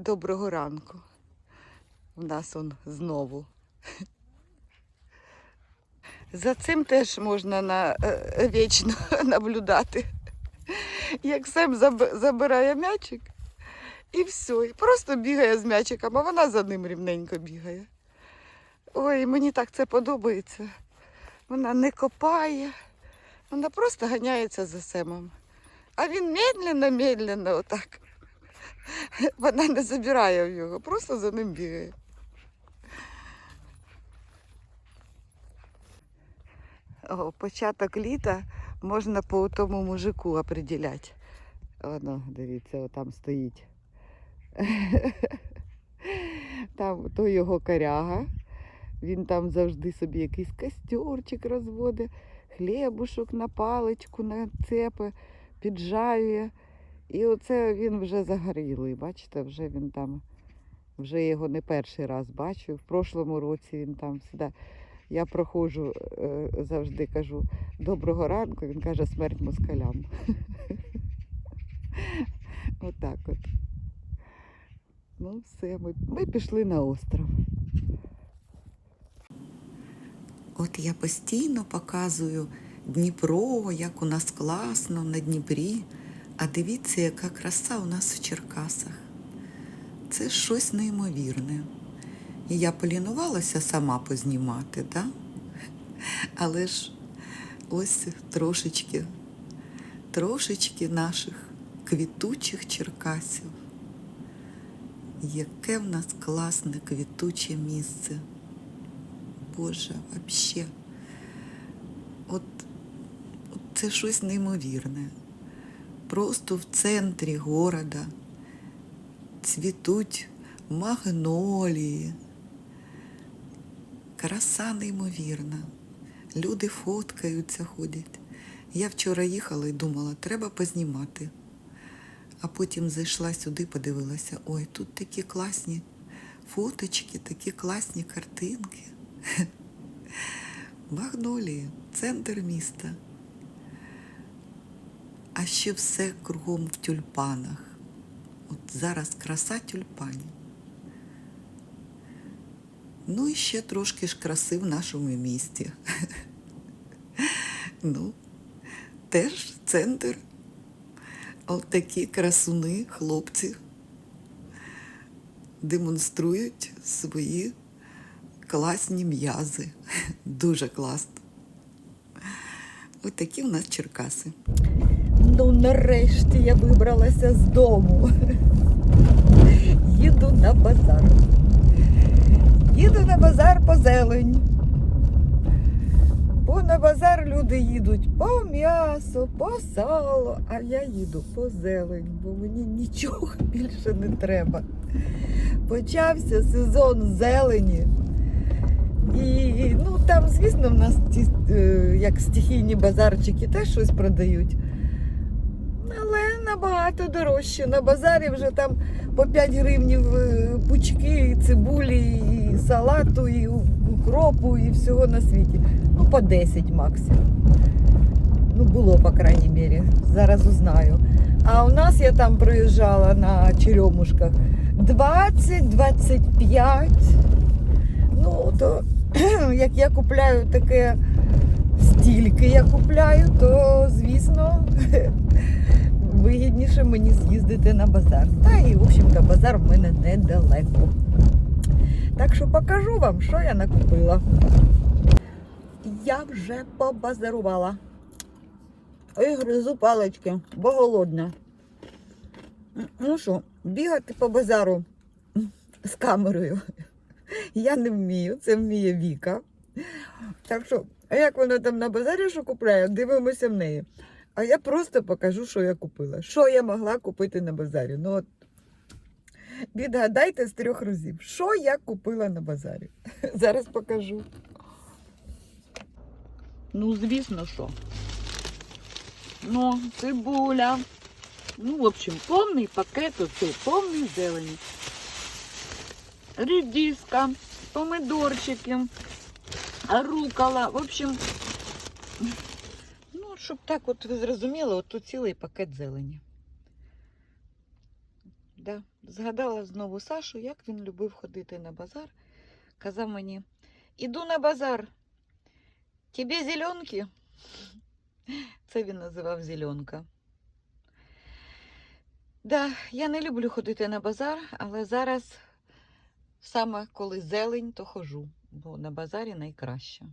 Доброго ранку. У нас он знову. За цим теж можна на, е, вічно наблюдати. Як Сем забирає м'ячик і все. І просто бігає з м'ячиком, а вона за ним рівненько бігає. Ой, мені так це подобається. Вона не копає, вона просто ганяється за Семом. А він медленно, медленно отак. Вона не забирає його, просто за ним бігає. О, початок літа можна по тому мужику определяти. Воно, дивіться, о, там стоїть. Там то його коряга. Він там завжди собі якийсь костюрчик розводить, хлібушок на паличку нацепи, піджаює. І оце він вже загорілий. Бачите, вже він там, вже його не перший раз бачу. В прошлому році він там сюди. Я проходжу, е, завжди кажу доброго ранку, він каже смерть москалям. Отак от. Ну, все, ми, ми пішли на остров. От я постійно показую Дніпро, як у нас класно на Дніпрі. А дивіться, яка краса у нас в Черкасах. Це щось неймовірне. І я полінувалася сама познімати, да? але ж ось трошечки, трошечки наших квітучих черкасів. Яке в нас класне квітуче місце. Боже, вообще. От, от це щось неймовірне. Просто в центрі города цвітуть магнолії. Краса неймовірна. Люди фоткаються, ходять. Я вчора їхала і думала, треба познімати. А потім зайшла сюди, подивилася, ой, тут такі класні фоточки, такі класні картинки. Магнолії, центр міста. А ще все кругом в тюльпанах. От зараз краса тюльпанів. Ну і ще трошки ж краси в нашому місті. Ну, теж центр. От такі красуни, хлопці демонструють свої класні м'язи. Дуже класно. Ось такі в нас Черкаси. Ну, нарешті я вибралася з дому. Їду на базар. Їду на базар по зелень. Бо на базар люди їдуть по м'ясо, по сало, а я їду по зелень, бо мені нічого більше не треба. Почався сезон зелені. І ну там, звісно, в нас ті, е, як стихійні базарчики теж щось продають. Але набагато дорожче. На базарі вже там по 5 гривнів е, пучки, і цибулі, і салату, і укропу, і всього на світі. Ну, по 10 максимум. Ну, було, по крайній мірі. Зараз узнаю. А у нас я там проїжджала на черемушках 20-25. Ну, то як я купляю таке стільки я купляю, то звісно вигідніше мені з'їздити на базар. Та і, в общем-то, базар в мене недалеко. Так що покажу вам, що я накупила. Я вже побазарувала. І гризу палички, бо голодна. Ну що, бігати по базару з камерою я не вмію, це вміє Віка. Так що, а як вона там на базарі що купляє, дивимося в неї. А я просто покажу, що я купила. Що я могла купити на базарі. Ну от відгадайте з трьох разів, що я купила на базарі. Зараз покажу. Ну, звісно, що. Ну, цибуля. Ну, в общем, повний пакет оцей, повний зелені. Редиска, помидорчики, рукола. В общем, щоб так от ви зрозуміли, от тут цілий пакет зелені. Да. Згадала знову Сашу, як він любив ходити на базар. Казав мені: іду на базар. Тебе зеленки? Це він називав зеленка. Да, я не люблю ходити на базар, але зараз саме коли зелень, то хожу, бо на базарі найкраще.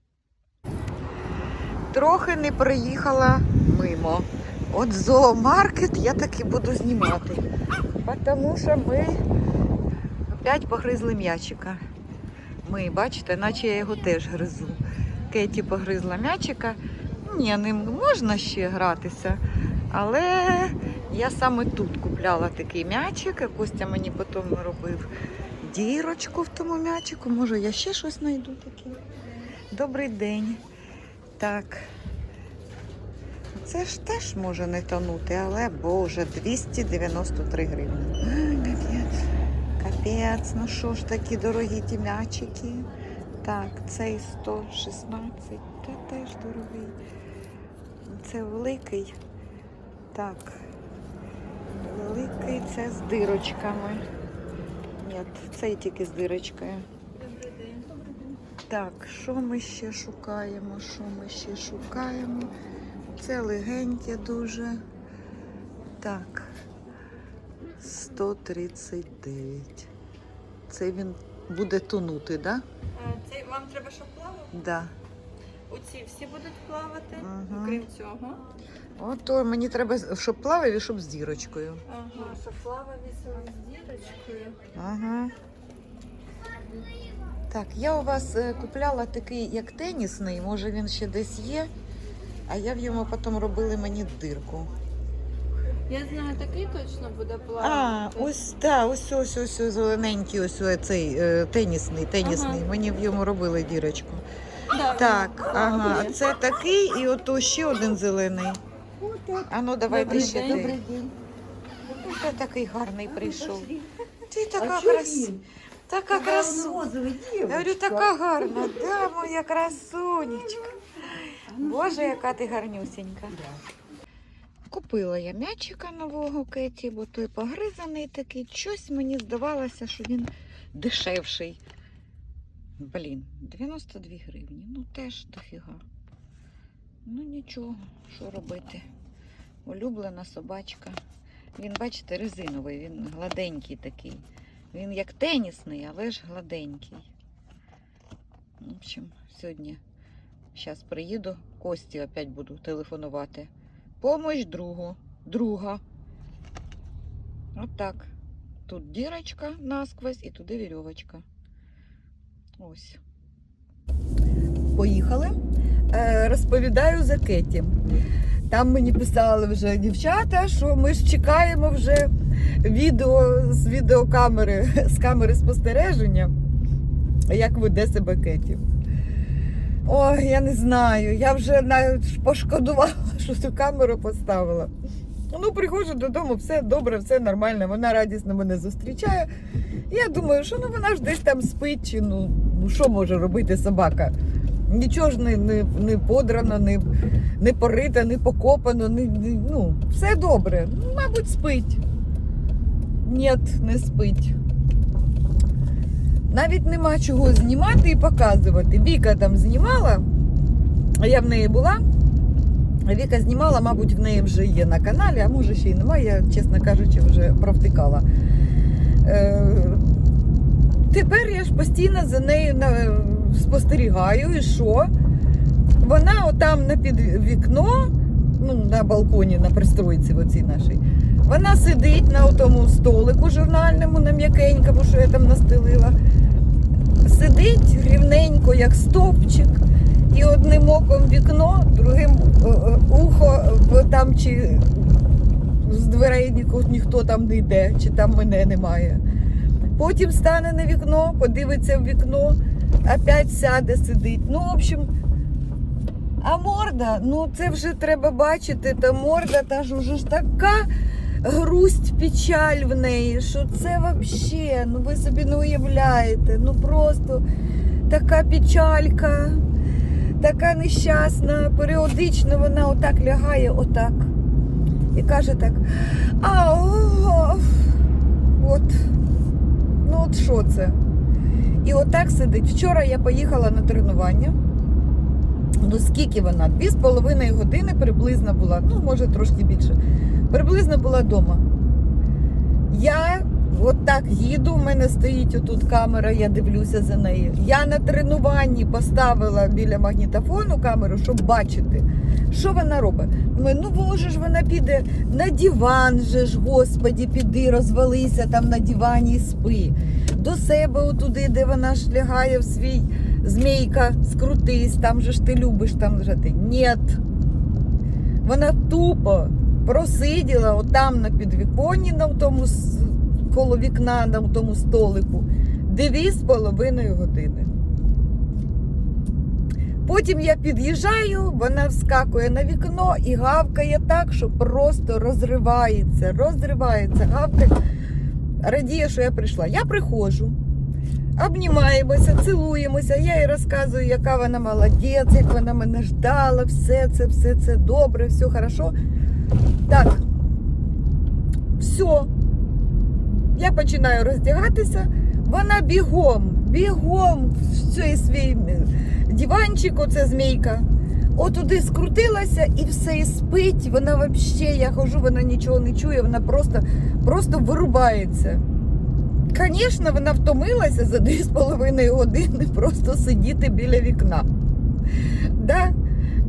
Трохи не проїхала мимо. От зоомаркет я таки буду знімати. Тому що ми опять погризли м'ячика. Ми, бачите, наче я його теж гризу. Кеті погризла м'ячика. Ні, ним можна ще гратися. Але я саме тут купляла такий м'ячик, Костя мені потім робив дірочку в тому м'ячику. Може, я ще щось знайду таке. Добрий день. Так. Це ж теж може не тонути, але Боже, 293 гривні. Капець. Капець, ну що ж такі дорогі ті м'ячики. Так, цей 116, та теж дорогий. Це великий. Так. Великий це з дирочками. Ні, цей тільки з дирочкою. Так, що ми ще шукаємо? Що ми ще шукаємо? Це легеньке дуже. Так. 139. Це він буде тонути, так? Да? Це вам треба, щоб плавав? Да. Оці всі будуть плавати, Мгм. окрім цього. Ото мені треба, щоб плавав і щоб з дірочкою. Ага, щоб плавав із з дірочкою. Ага. Так, я у вас е, купляла такий, як тенісний, може він ще десь є, а я в йому потім робили мені дирку. Я знаю, такий точно буде плавати. А, ось так, ось ось ось зелененький, ось ось цей е, тенісний, тенісний. Ага. Мені в йому робили дірочку. Да, Так, він ага, це такий і ото ще один зелений. А ну давайте Добрий ще день. Добрий Ось такий гарний прийшов. Ти така красива. Така красуня. Я говорю, така гарна, да, моя красунечка. Боже, яка ти гарнюсенька. Купила я м'ячика нового Кеті, бо той погризаний такий. Щось мені здавалося, що він дешевший. Блін, 92 гривні. Ну теж дофіга. Ну нічого, що робити. Улюблена собачка. Він, бачите, резиновий, він гладенький такий. Він як тенісний, але ж гладенький. В общем, сьогодні зараз приїду, Кості опять буду телефонувати. Помощь другу. Друга. Отак. Тут дірочка насквозь і туди вірьовочка. Ось. Поїхали. Е, розповідаю за Кеті. Там мені писали вже дівчата, що ми ж чекаємо вже відео з відеокамери, з камери спостереження, як веде себе Кеті. Ой, я не знаю. Я вже навіть пошкодувала, що цю камеру поставила. Ну, приходжу додому, все добре, все нормально. Вона радісно мене зустрічає. Я думаю, що ну вона ж десь там спить, чи ну, що може робити собака? Нічого ж не, не, не подрано, не, не порита, не покопано, не, не, ну, все добре. Ну, мабуть, спить. Ні, не спить. Навіть нема чого знімати і показувати. Віка там знімала, а я в неї була. Віка знімала, мабуть, в неї вже є на каналі, а може ще й немає, я, чесно кажучи, вже провтикала. Е, тепер я ж постійно за нею спостерігаю, і що? Вона отам на під вікно, ну, на балконі, на пристройці оцій нашій, вона сидить на тому столику журнальному, на м'якенькому, що я там настелила. Сидить рівненько, як стовпчик, і одним оком вікно, другим е, е, ухо там чи з дверей ніхто, ніхто там не йде, чи там мене немає. Потім стане на вікно, подивиться в вікно, опять сяде, сидить. Ну, в общем, а морда, ну це вже треба бачити, та морда та ж уже ж така грусть, печаль в неї, що це взагалі, ну ви собі не уявляєте, ну просто така печалька, така нещасна. Періодично вона отак лягає, отак. І каже так. Ау, от, ну от що це? І отак сидить. Вчора я поїхала на тренування. Ну скільки вона? Дві з половиною години приблизно була, ну може трошки більше. Приблизно була вдома. Я от так їду, в мене стоїть отут камера, я дивлюся за нею. Я на тренуванні поставила біля магнітофону камеру, щоб бачити, що вона робить. Ну може ж вона піде на диван же ж, господі, піди, розвалися там на дивані і спи. До себе отуди, де вона ж лягає в свій змійка, скрутись, там же ж ти любиш там лежати. Ні. Вона тупо просиділа отам на підвіконні, на тому коло вікна, на тому столику, дві з половиною години. Потім я під'їжджаю, вона вскакує на вікно і гавкає так, що просто розривається, розривається, гавкає, радіє, що я прийшла. Я приходжу, обнімаємося, цілуємося. Я їй розказую, яка вона молодець, як вона мене ждала, все це, все це добре, все хорошо. Так, все. Я починаю роздягатися, вона бігом, бігом в цей свій диванчик, оце змійка. Отуди скрутилася і все і спить. Вона взагалі, я хожу, вона нічого не чує, вона просто, просто вирубається. Звісно, вона втомилася за 2,5 години просто сидіти біля вікна. Да?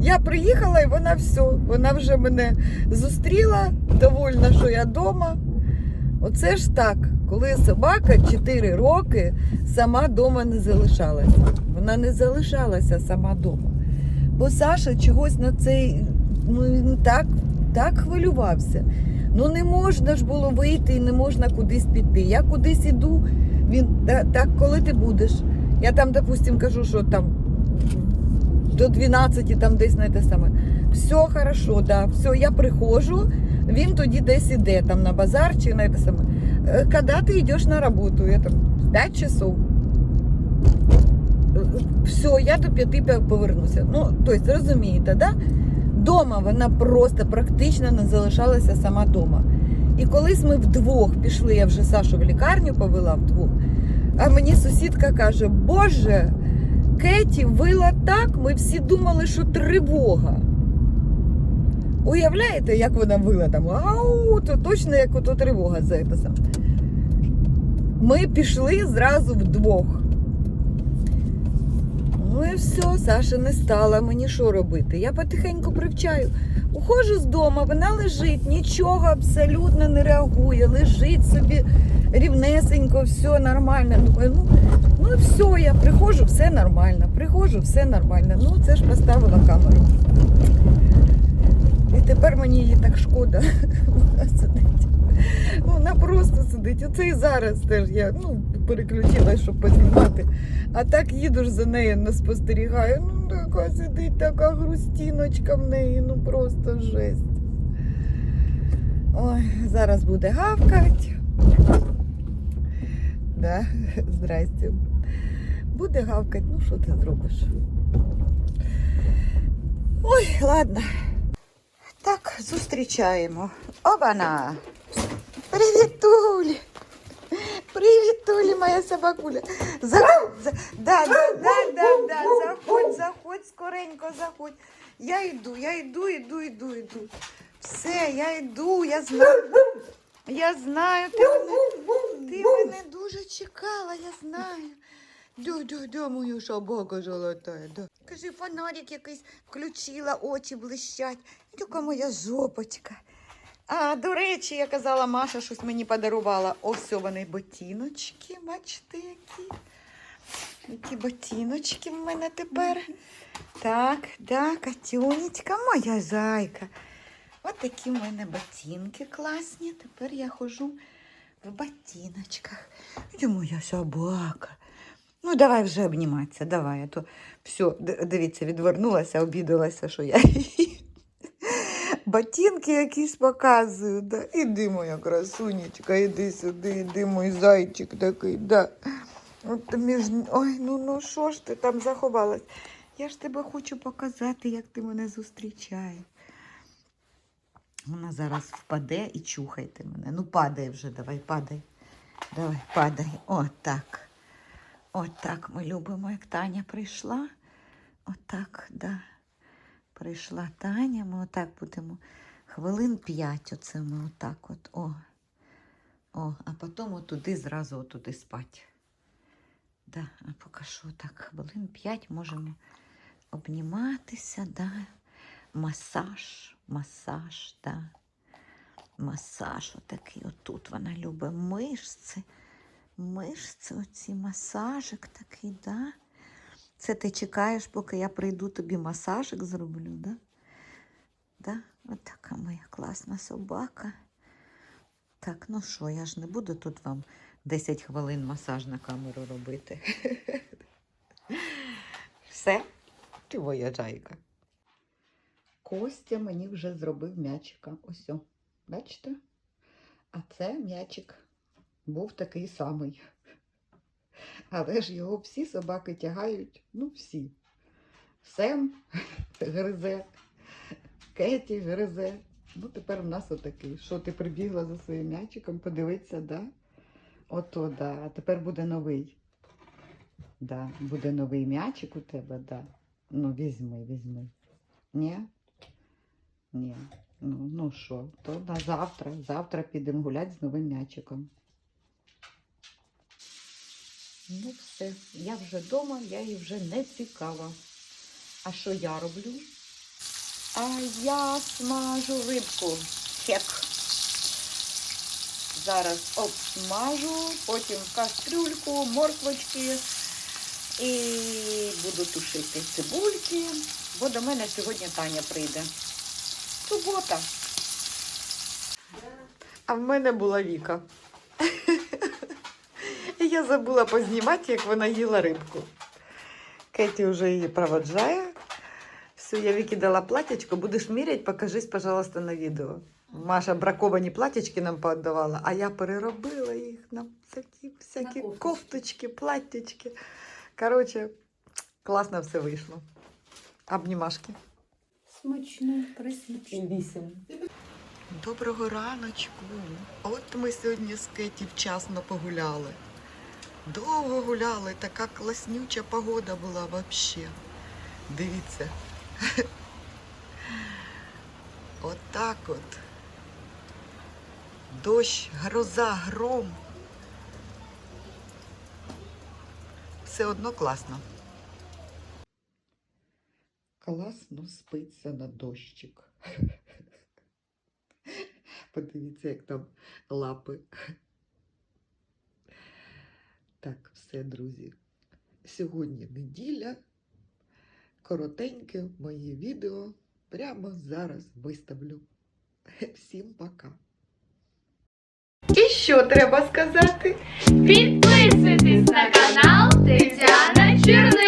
Я приїхала і вона все, вона вже мене зустріла, довольна, що я вдома. Оце ж так, коли собака 4 роки сама вдома не залишалася. Вона не залишалася сама вдома. Бо Саша чогось на цей ну, так, так хвилювався. Ну не можна ж було вийти і не можна кудись піти. Я кудись іду, він так, коли ти будеш. Я там, допустим, кажу, що там до 12 там десь на те саме. Все хорошо, да, все, я приходжу, він тоді десь іде там на базар чи на те саме. «Е, Коли ти йдеш на роботу? Я там 5 часов. Все, я до 5 повернуся. Ну, тобто, розумієте, да? Дома вона просто практично не залишалася сама дома. І колись ми вдвох пішли, я вже Сашу в лікарню повела вдвох, а мені сусідка каже: Боже, Кеті вила так, ми всі думали, що тривога. Уявляєте, як вона вила там? Ау, то точно як ото тривога за це. Ми пішли зразу вдвох. Ну і все, Саша не стала. Мені що робити? Я потихеньку привчаю. Ухожу з дому, вона лежить, нічого абсолютно не реагує, лежить собі рівнесенько, все нормально. Думаю, ну, ну все, я приходжу, все нормально. Приходжу, все нормально. Ну, це ж поставила камеру. І тепер мені її так шкода. Вона просто сидить. Оце і зараз теж я ну, переключилась, щоб познімати. А так їду ж за нею, не спостерігаю. Ну, така сидить, така грустіночка в неї, ну просто жесть. Ой, зараз буде гавкать. Да, здрасте. Буде гавкать, ну що ти зробиш? Ой, ладно. Так, зустрічаємо. Обана! Привіт, Тулі! Моя собакуля. Заходь, за... да, да, да, да, да. заходь, заходь, скоренько, заходь. Я йду, я йду, йду, йду, йду. Все, я йду, я знаю. Я знаю, ти мене, ти мене дуже чекала, я знаю. Да, да, да, моя собака золотая, да. Кажи, фонарик якийсь включила, очі блищать. Яка моя жопочка. А, до речі, я казала, Маша щось мені подарувала. Ось вони ботиночки, бачите, які. Які ботиночки в мене тепер. Так, так, Катюнечка, моя зайка. От такі в мене ботинки класні. Тепер я хожу в ботиночках. Де моя собака? Ну, давай вже обніматися, давай. А то все, дивіться, відвернулася, обідалася, що я ботинки якісь показую. Да. Іди, моя красунечка, іди сюди, іди, мій зайчик такий. Да. От між... Ой, ну ну що ж ти там заховалась? Я ж тебе хочу показати, як ти мене зустрічаєш. Вона зараз впаде і чухайте мене. Ну, падай вже, давай, падай. Давай, падай. Отак. Отак ми любимо, як Таня прийшла. Отак, да. Прийшла Таня, ми отак будемо. Хвилин п'ять оце ми отак от. О. О, а потім отуди зразу отуди спать. Да, а поки що так, хвилин п'ять можемо обніматися, да. Масаж, масаж, да. Масаж отакий. Отут вона любить мишці. Мишці, оці масажик такий, да. Це ти чекаєш, поки я прийду, тобі масажик зроблю, да? Да? От така моя класна собака. Так, ну що, я ж не буду тут вам 10 хвилин масаж на камеру робити. Все, ти моя жайка. Костя мені вже зробив м'ячика. Ось. Бачите? А це м'ячик був такий самий. Але ж його всі собаки тягають, ну всі. Сем гризе, Кеті гризе. Ну, тепер в нас отакий. Що ти прибігла за своїм м'ячиком, подивитися, да? Ото, да. А тепер буде новий. Да, буде новий м'ячик у тебе, да. Ну, візьми, візьми. Ні? Ні. Ну, ну що, то на завтра. Завтра підемо гуляти з новим м'ячиком. Ну, все, я вже вдома, я їй вже не цікава. А що я роблю? А я смажу рибку. Хек. Зараз обсмажу, потім в кастрюльку, морквочки і буду тушити цибульки, бо до мене сьогодні Таня прийде. Субота. А в мене була Віка. І я забула познімати, як вона їла рибку. Кеті вже її проводжає. Все, я Вікі дала платячко, будеш міряти, покажись, пожалуйста, на відео. Маша браковані платячки нам поотдавала, а я переробила їх на всякі, всякі кофточки. кофточки, платтячки. Коротше, класно все вийшло. Обнімашки. Смачно, присмачно. Вісім. Доброго раночку. От ми сьогодні з Кеті вчасно погуляли. Довго гуляли, така класнюча погода була взагалі. Дивіться. Отак от. Дощ, гроза, гром. Все одно класно. Класно спиться на дощик. Подивіться, як там лапи. Так, все, друзі. Сьогодні неділя. Коротеньке моє відео прямо зараз виставлю. Всім пока. І що треба сказати? Підписуйтесь на канал Тетяна Черни.